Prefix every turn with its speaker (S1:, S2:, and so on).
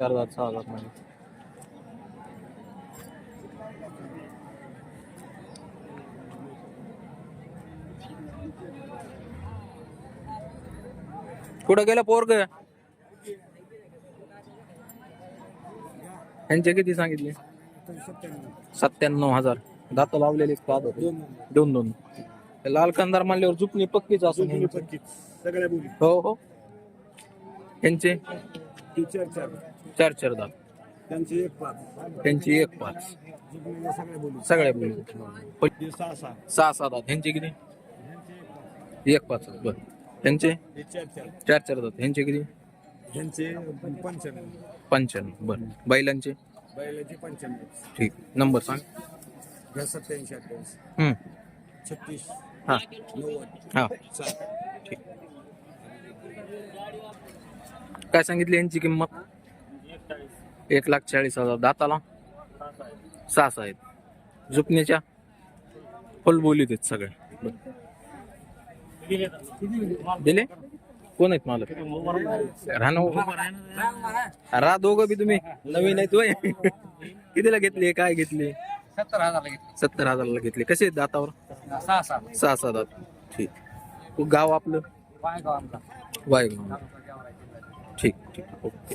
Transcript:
S1: चार दात सहा दात म्हणजे कुठं गेलं पोरग? यांचे किती सांगितले? सत्त्याण्णव हजार. दात लावलेले पाच दोन दोन. हे लाल कंदार मानल्यावर झुपणी पक्कीच असून हो हो. यांचे?
S2: चार चार
S1: दात.
S2: त्यांची एक पाच.
S1: त्यांची एक पाच.
S2: जिंकलेल्या सगळ्या बोली
S1: सगळ्या बोली
S2: ते सहा सहा.
S1: सहा सहा दात. ह्यांचे किती? एक पाच. बर. त्यांचे?
S2: हे चार चार.
S1: चार चार दात. ह्यांचे किती?
S2: ह्यांचे पंच्याण्णव.
S1: पंच्याण्णव. बर. बैलांचे?
S2: बैलाचे पंच्याण्णव.
S1: ठीक. नंबर सांग.
S2: सत्याऐंशी अठ्ठावीस.
S1: हम्म.
S2: छत्तीस.
S1: हा.
S2: नव्वद.
S1: हा. ठीक. काय सांगितली यांची किंमत? एक लाख चाळीस हजार. दाताला? सहा आहेत झुपण्याच्या फुल बोलीत आहेत सगळे. दिले? कोण आहेत मालक? राहणं रा दोघं बी तुम्ही? नवीन आहेत वय कितीला घेतली? काय घेतली?
S3: सत्तर हजारला
S1: सत्तर हजारला घेतले. कसे आहेत दातावर?
S3: सहा सहा
S1: दात ठीक. गाव आपलं?
S3: वायगाव
S1: वायगाव. ठीक ठीक. ओके.